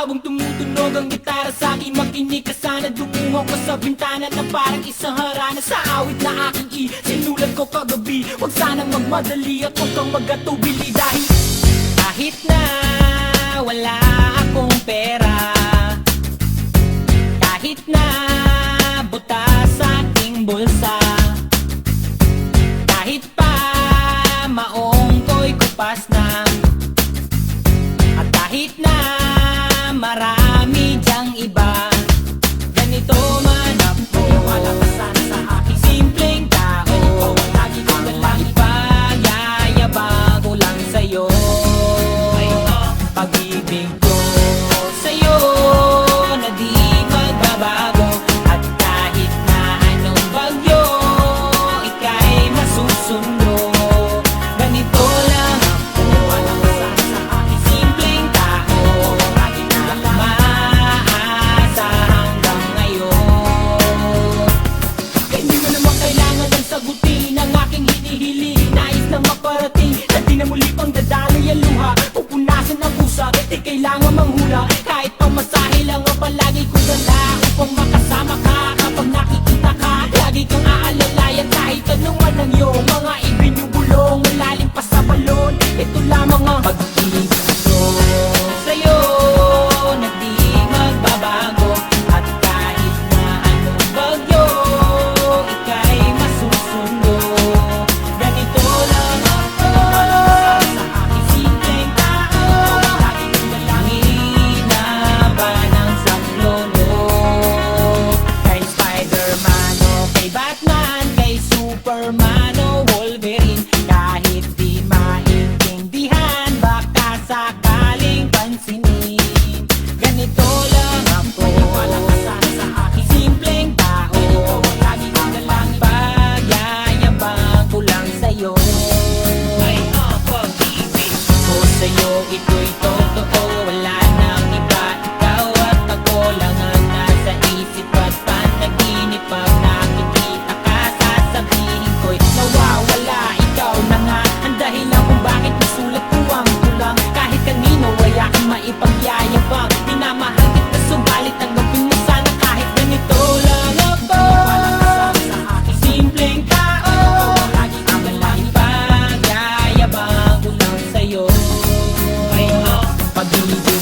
Habang tumutunog ang gitara sa akin Makinig ka sana. Dumungo ko sa bintana Na parang isang harana. Sa awit na aking i Sinulat ko kagabi Huwag sanang magmadali at huwag kang magatubili Dahil kahit na wala akong pera ng iba. muli pang dadaloy ang luha. Pupunasan ang usap, di eh, kailangan ito, ito do.